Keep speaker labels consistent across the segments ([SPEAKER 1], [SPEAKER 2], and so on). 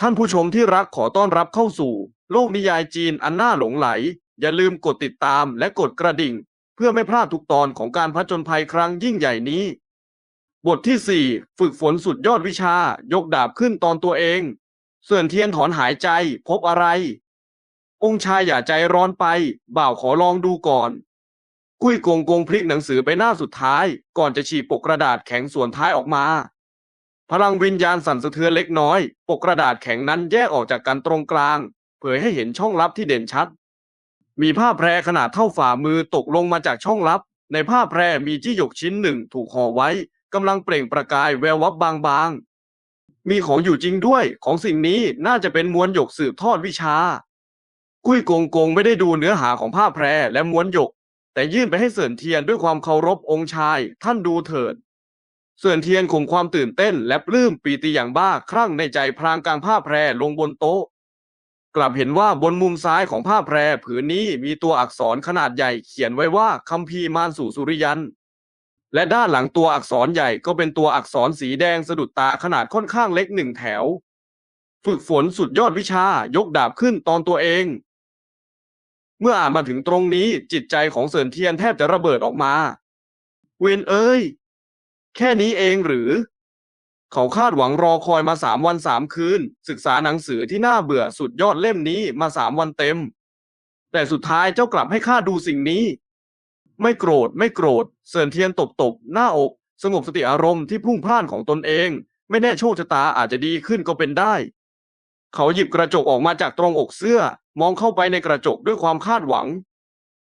[SPEAKER 1] ท่านผู้ชมที่รักขอต้อนรับเข้าสู่ โลกนิยายจีนอันน่าหลงไหล อย่าลืมกดติดตามและกดกระดิ่ง เพื่อไม่พลาดทุกตอนของการผจญภัยครั้งยิ่งใหญ่นี้ บทที่ 4 ฝึกฝนสุดยอดวิชา ยกดาบขึ้นตอนตัวเอง เสื่อนเทียนถอนหายใจพบอะไร องค์ชายอย่าใจร้อนไป บ่าวขอลองดูก่อน กุ้ยกงกงพลิกหนังสือไปหน้าสุดท้าย ก่อนจะฉีกปกกระดาษแข็งส่วนท้ายออกมา พลังวิญญาณสั่นสะเทือนเล็กน้อย ปกกระดาษแข็งนั้นแยกออกจากกันตรงกลาง เผยให้เห็นช่องลับที่เด่นชัด มีผ้าแพรขนาดเท่าฝ่ามือตกลงมาจากช่องลับ ในผ้าแพรมีจี้หยกชิ้นหนึ่งถูกห่อไว้กำลังเปล่งประกายแวววับบางๆ มีของอยู่จริงด้วย ของสิ่งนี้น่าจะเป็นม้วนหยกสืบทอดวิชา กุ้ยโกงโกงไม่ได้ดูเนื้อหาของผ้าแพรและม้วนหยก แต่ยื่นไปให้เสินเทียนด้วยความเคารพองค์ชาย ท่านดูเถิด เสินเทียนข่มความตื่นเต้นและปลื้มปีติอย่างบ้าคลั่งในใจพรางกลางผ้าแพรลงบนโต๊ะ กลับเห็นว่าบนมุมซ้ายของผ้าแพรผืนนี้มีตัวอักษรขนาดใหญ่เขียนไว้ว่าคัมภีร์มารสู่สุริยัน และด้านหลังตัวอักษรใหญ่ก็เป็นตัวอักษรสีแดงสะดุดตาขนาดค่อนข้างเล็กหนึ่งแถว ฝึกฝนสุดยอดวิชายกดาบขึ้นตอนตัวเอง เมื่ออ่านมาถึงตรงนี้จิตใจของเสินเทียนแทบจะระเบิดออกมา เวนเอ้ย แค่นี้เองหรือ เขาคาดหวังรอคอยมาสามวันสามคืน ศึกษาหนังสือที่น่าเบื่อสุดยอดเล่มนี้มาสามวันเต็ม แต่สุดท้ายเจ้ากลับให้ข้าดูสิ่งนี้ ไม่โกรธไม่โกรธเสินเทียนตบตบหน้าอก สงบสติอารมณ์ที่พุ่งพล่านของตนเอง ไม่แน่โชคชะตาอาจจะดีขึ้นก็เป็นได้ เขาหยิบกระจกออกมาจากตรงอกเสื้อ มองเข้าไปในกระจกด้วยความคาดหวัง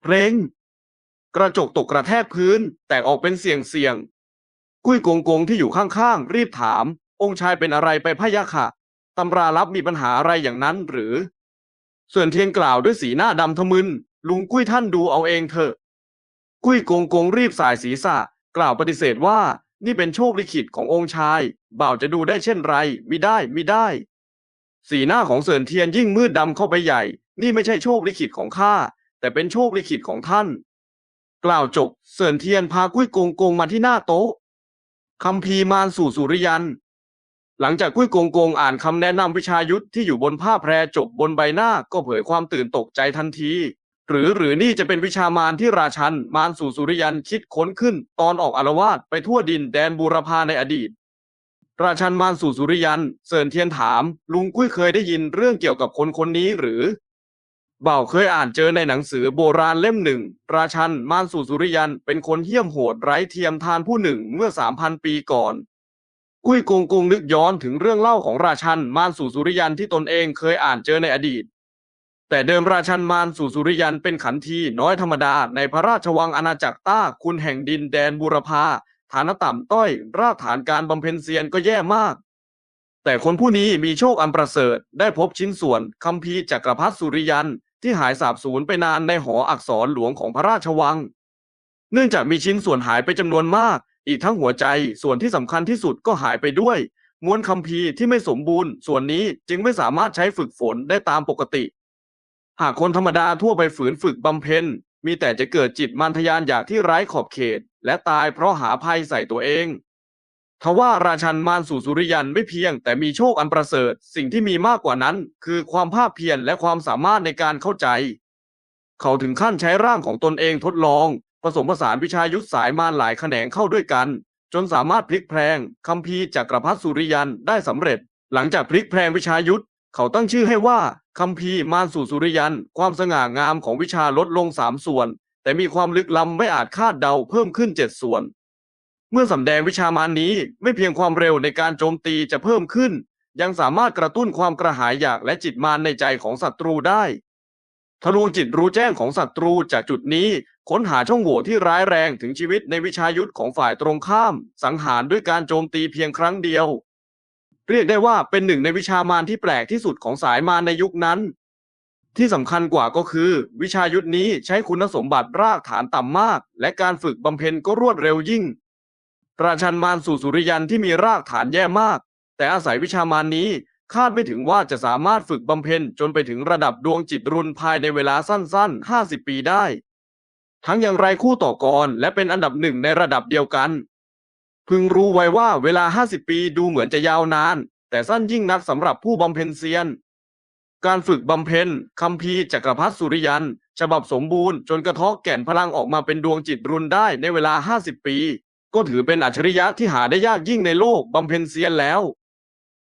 [SPEAKER 1] เพลงกระจกตกกระแทกพื้น แตกออกเป็นเสียงเสียง กุ้ยโกงโกงที่อยู่ข้างๆรีบถาม องค์ชายเป็นอะไรไปพะยะค่ะตำราลับมีปัญหาอะไรอย่างนั้นหรือ ส่วนเทียนกล่าวด้วยสีหน้าดำทะมึนลุงกุ้ยท่านดูเอาเองเถอะ กุ้ยโกงโกงรีบสายศีรษะ กล่าวปฏิเสธว่านี่เป็นโชคลิขิตขององค์ชายบ่าวจะดูได้เช่นไรมิได้มิได้ สีหน้าของเสินเทียนยิ่งมืดดำเข้าไปใหญ่ นี่ไม่ใช่โชคลิขิตของข้าแต่เป็นโชคลิขิตของท่าน กล่าวจบ เสินเทียนพากุ้ยโกงโกงมาที่หน้าโต๊ะ คำพีมารสู่สุริยัน หลังจากกุ้ยโกงโกงอ่านคำแนะนำวิชายุทธที่อยู่บนผ้าแพรจบบนใบหน้าก็เผยความตื่นตกใจทันที หรือหรือนี่จะเป็นวิชามารที่ราชันมารสู่สุริยันคิดค้นขึ้น ตอนออกอารวาสไปทั่วดินแดนบูรพาในอดีต ราชันมารสู่สุริยันเสินเทียนถาม ลุงกุ้ยเคยได้ยินเรื่องเกี่ยวกับคนคนนี้หรือ บ่าวเคยอ่านเจอในหนังสือโบราณเล่มหนึ่ง ราชันมารสู่สุริยัน เป็นคนเหี้ยมโหดไร้เทียมทานผู้หนึ่งเมื่อสามพันปีก่อน กุ้ยกงกงนึกย้อนถึงเรื่องเล่าของราชันมารสู่สุริยันที่ตนเองเคยอ่านเจอในอดีต แต่เดิมราชันมารสู่สุริยันเป็นขันทีน้อยธรรมดาในพระราชวังอาณาจักรต้าคุณแห่งดินแดนบูรพาฐานะต่ำต้อย รากฐานการบำเพ็ญเซียนก็แย่มากแต่คนผู้นี้มีโชคอันประเสริฐ ได้พบชิ้นส่วนคัมภีร์จักรพรรดิสุริยัน ที่หายสาบสูญไปนานในหออักษรหลวงของพระราชวัง เนื่องจากมีชิ้นส่วนหายไปจำนวนมาก อีกทั้งหัวใจส่วนที่สำคัญที่สุดก็หายไปด้วย ม้วนคัมภีร์ที่ไม่สมบูรณ์ ส่วนนี้จึงไม่สามารถใช้ฝึกฝนได้ตามปกติ หากคนธรรมดาทั่วไปฝืนฝึกบำเพ็ญมีแต่จะเกิดจิตมารทยานอยากที่ไร้ขอบเขต และตายเพราะหาภัยใส่ตัวเอง ทว่าราชันมารสู่สุริยันไม่เพียง แต่มีโชคอันประเสริฐ สิ่งที่มีมากกว่านั้น คือความภาคเพียรและความสามารถในการเข้าใจ เขาถึงขั้นใช้ร่างของตนเองทดลอง ผสมผสานวิชายุทธสายมารหลายแขนงเข้าด้วยกัน จนสามารถพลิกแพลงคัมภีร์จักรพรรดิสุริยันได้สำเร็จ หลังจากพลิกแพลงวิชายุทธเขาตั้งชื่อให้ว่าคัมภีร์มารสู่สุริยัน ความสง่างามของวิชาลดลงสามส่วน แต่มีความลึกล้ำไม่อาจคาดเดาเพิ่มขึ้นเจ็ดส่วน เมื่อสำแดงวิชามารนี้ไม่เพียงความเร็วในการโจมตีจะเพิ่มขึ้น ยังสามารถกระตุ้นความกระหายอยากและจิตมารในใจของศัตรูได้ทะลวงจิตรู้แจ้งของศัตรูจากจุดนี้ค้นหาช่องโหว่ที่ร้ายแรงถึงชีวิตในวิชายุทธของฝ่ายตรงข้าม สังหารด้วยการโจมตีเพียงครั้งเดียว เรียกได้ว่าเป็นหนึ่งในวิชามารที่แปลกที่สุดของสายมารในยุคนั้น ที่สำคัญกว่าก็คือ วิชายุทธนี้ใช้คุณสมบัติรากฐานต่ำมาก และการฝึกบำเพ็ญก็รวดเร็วยิ่ง ราชันมารสู่สุริยันที่มีรากฐานแย่มาก แต่อาศัยวิชามารนี้คาดไม่ถึงว่าจะสามารถฝึกบำเพ็ญจนไปถึงระดับดวงจิตรุนภายในเวลาสั้นๆ 50 ปีได้ ทั้งอย่างไรคู่ต่อกรและเป็นอันดับหนึ่งในระดับเดียวกัน พึงรู้ไว้ว่าเวลา 50 ปีดูเหมือนจะยาวนาน แต่สั้นยิ่งนักสำหรับผู้บำเพ็ญเซียน การฝึกบำเพ็ญคัมภีร์จักรพรรดิสุริยัน ฉบับสมบูรณ์จนกระทาะแก่นพลังออกมาเป็นดวงจิตรุนได้ในเวลา 50 ปี ก็ถือเป็นอัจฉริยะที่หาได้ยากยิ่งในโลกบำเพ็ญเซียนแล้ว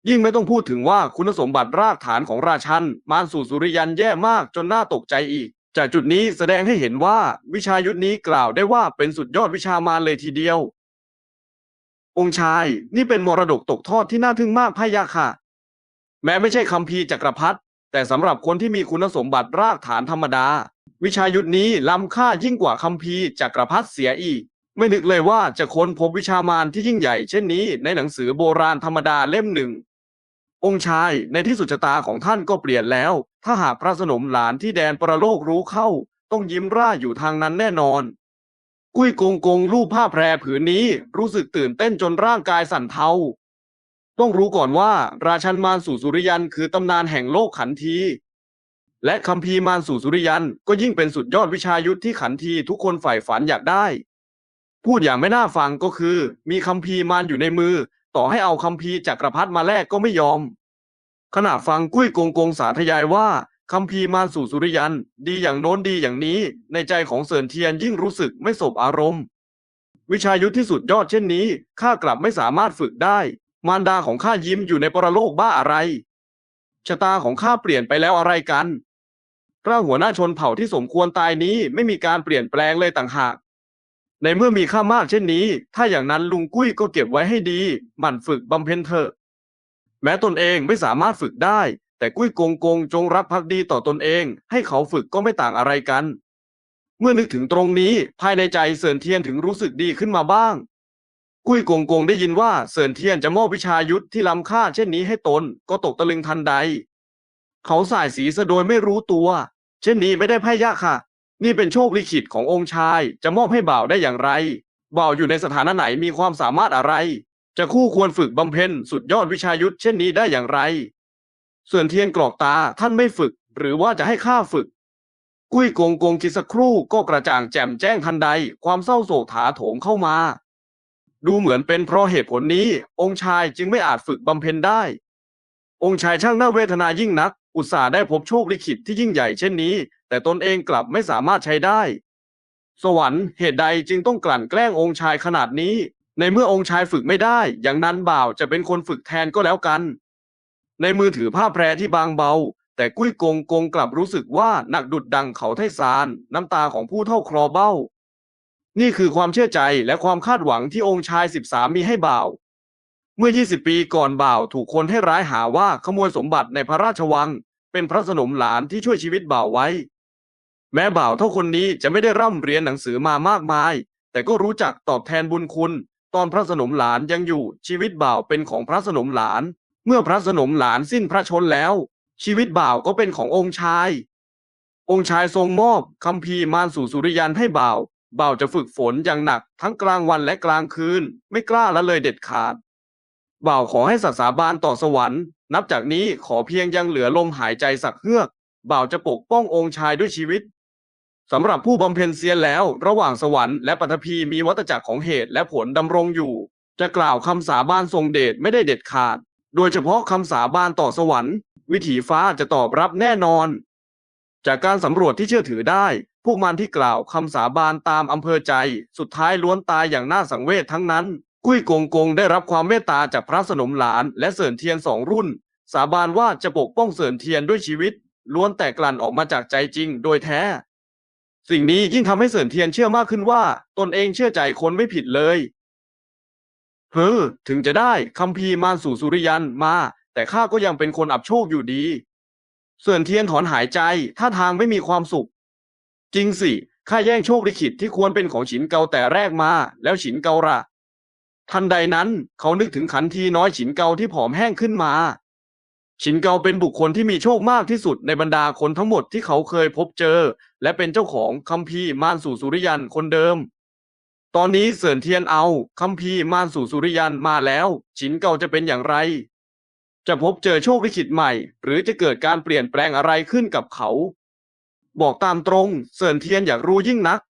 [SPEAKER 1] ยิ่งไม่ต้องพูดถึงว่าคุณสมบัติรากฐานของราชันมารสู่สุริยันแย่มากจนน่าตกใจอีก จากจุดนี้แสดงให้เห็นว่าวิชายุทธนี้กล่าวได้ว่าเป็นสุดยอดวิชามารเลยทีเดียว องค์ชายนี่เป็นมรดกตกทอดที่น่าทึ่งมากพะยะค่ะ แม้ไม่ใช่คัมภีร์จักรพรรดิแต่สำหรับคนที่มีคุณสมบัติรากฐานธรรมดา วิชายุทธนี้ล้ำค่ายิ่งกว่าคัมภีร์จักรพรรดิเสียอีก ไม่นึกเลยว่าจะค้นพบวิชามารที่ยิ่งใหญ่ เช่นนี้ในหนังสือโบราณธรรมดาเล่มหนึ่ง องค์ชายในที่สุดชะตาของท่านก็เปลี่ยนแล้ว ถ้าหากพระสนมหลานที่แดนประโลกรู้เข้า ต้องยิ้มร่าอยู่ทางนั้นแน่นอน กุ้ยกงกงรูปผ้าแพรผืนนี้รู้สึกตื่นเต้นจนร่างกายสั่นเทาต้องรู้ก่อนว่า ราชันมารสู่สุริยันคือตำนานแห่งโลกขันทีและคัมภีมารสู่สุริยันก็ยิ่งเป็นสุดยอดวิชายุทธที่ขันทีทุกคนใฝ่ฝันอยากได้ พูดอย่างไม่น่าฟังก็คือ มีคัมภีร์มารอยู่ในมือ ต่อให้เอาคัมภีร์จักรพรรดิมาแลกก็ไม่ยอม ขณะฟังกุ้ยกงกงสาธยายว่าคัมภีร์มารสู่สุริยัน ดีอย่างโน้นดีอย่างนี้ ในใจของเสินเทียนยิ่งรู้สึกไม่สบอารมณ์ วิชายุทธที่สุดยอดเช่นนี้ข้ากลับไม่สามารถฝึกได้ มารดาของข้ายิ้มอยู่ในปรโลกบ้าอะไรชะตาของข้าเปลี่ยนไปแล้วอะไรกันร่างหัวหน้าชนเผ่าที่สมควรตายนี้ไม่มีการเปลี่ยนแปลงเลยต่างหาก ในเมื่อมีค่ามากเช่นนี้ ถ้าอย่างนั้นลุงกุ้ยก็เก็บไว้ให้ดีหมั่นฝึกบำเพ็ญเถอะ แม้ตนเองไม่สามารถฝึกได้ แต่กุ้ยกงกงจงรักภักดีต่อตนเอง ให้เขาฝึกก็ไม่ต่างอะไรกัน เมื่อนึกถึงตรงนี้ภายในใจเสินเทียนถึงรู้สึกดีขึ้นมาบ้าง กุ้ยกงกงได้ยินว่าเสินเทียนจะมอบวิชายุทธที่ล้ำค่าเช่นนี้ให้ตนก็ตกตะลึงทันใด เขาสายสีซะโดยไม่รู้ตัว เช่นนี้ไม่ได้พ่ายยะค่ะ นี่เป็นโชคลิขิตขององค์ชาย จะมอบให้บ่าวได้อย่างไร บ่าวอยู่ในสถานะไหนมีความสามารถอะไร จะคู่ควรฝึกบำเพ็ญสุดยอดวิชายุทธเช่นนี้ได้อย่างไร ส่วนเทียนกรอกตาท่านไม่ฝึก หรือว่าจะให้ข้าฝึก กุ้ยกงกงคิดสักครู่ก็กระจ่างแจ่มแจ้งทันใด ความเศร้าโศกถาโถมเข้ามา ดูเหมือนเป็นเพราะเหตุผลนี้ องค์ชายจึงไม่อาจฝึกบำเพ็ญได้ องค์ชายช่างน่าเวทนายิ่งนัก อุตส่าห์ได้พบโชคลิขิตที่ยิ่งใหญ่เช่นนี้ แต่ตนเองกลับไม่สามารถใช้ได้ สวรรค์เหตุใดจึงต้องกลั่นแกล้งองค์ชายขนาดนี้ ในเมื่อองค์ชายฝึกไม่ได้ อย่างนั้นบ่าวจะเป็นคนฝึกแทนก็แล้วกัน ในมือถือผ้าแพรที่บางเบา แต่กุ้ยกงกงกลับรู้สึกว่าหนักดุดดังเขาไทซาน น้ำตาของผู้เท่าครอเบ้า นี่คือความเชื่อใจและความคาดหวังที่องค์ชายสิบสามมีให้บ่าวเมื่อ 20 ปีก่อนบ่าวถูกคนให้ร้ายหาว่าขโมยสมบัติในพระราชวัง เป็นพระสนมหลานที่ช่วยชีวิตบ่าวไว้ แม้บ่าวเท่าคนนี้จะไม่ได้ร่ำเรียนหนังสือมามากมาย แต่ก็รู้จักตอบแทนบุญคุณ ตอนพระสนมหลานยังอยู่ชีวิตบ่าวเป็นของพระสนมหลาน เมื่อพระสนมหลานสิ้นพระชนแล้ว ชีวิตบ่าวก็เป็นขององค์ชาย องค์ชายทรงมอบคัมภีมารสู่สุริยันให้บ่าวบ่าวจะฝึกฝนอย่างหนักทั้งกลางวันและกลางคืน ไม่กล้าละเลยเด็ดขาดบ่าวขอให้สัตสาบานต่อสวรรค์ นับจากนี้ขอเพียงยังเหลือลมหายใจสักเฮือกบ่าวจะปกป้ององค์ชายด้วยชีวิต สำหรับผู้บำเพ็ญเซียนแล้ว ระหว่างสวรรค์และปัทภีมีวัตจักรของเหตุและผลดำรงอยู่ จะกล่าวคำสาบานทรงเดชไม่ได้เด็ดขาด โดยเฉพาะคำสาบานต่อสวรรค์ วิถีฟ้าจะตอบรับแน่นอน จากการสำรวจที่เชื่อถือได้ พวกมันที่กล่าวคำสาบานตามอำเภอใจ สุดท้ายล้วนตายอย่างน่าสังเวชทั้งนั้น กุ้ยกงกงได้รับความเมตตาจากพระสนมหลาน และเสริญเทียนสองรุ่น สาบานว่าจะปกป้องเสริญเทียนด้วยชีวิตล้วนแต่กลั่นออกมาจากใจจริงโดยแท้ สิ่งนี้ยิ่งทำให้เสริญเทียนเชื่อมากขึ้นว่า ตนเองเชื่อใจคนไม่ผิดเลยเฮ้อถึงจะได้คัมภีร์มาสู่สุริยันมา แต่ข้าก็ยังเป็นคนอับโชคอยู่ดี เสริญเทียนถอนหายใจท่าทางไม่มีความสุข จริงสิข้าแย่งโชคลิขิตที่ควรเป็นของฉินเกาแต่แรกมา แล้วฉินเกาล่ะทันใดนั้นเขานึกถึงขันทีน้อยฉินเกาที่ผอมแห้งขึ้นมา ฉินเกาเป็นบุคคลที่มีโชคมากที่สุดในบรรดาคนทั้งหมดที่เขาเคยพบเจอ และเป็นเจ้าของคัมภีร์มารสู่สุริยันคนเดิม ตอนนี้เสินเทียนเอาคัมภีร์มารสู่สุริยันมาแล้วฉินเกาจะเป็นอย่างไร จะพบเจอโชคลิขิตใหม่ หรือจะเกิดการเปลี่ยนแปลงอะไรขึ้นกับเขา บอกตามตรง เสินเทียนอยากรู้ยิ่งนัก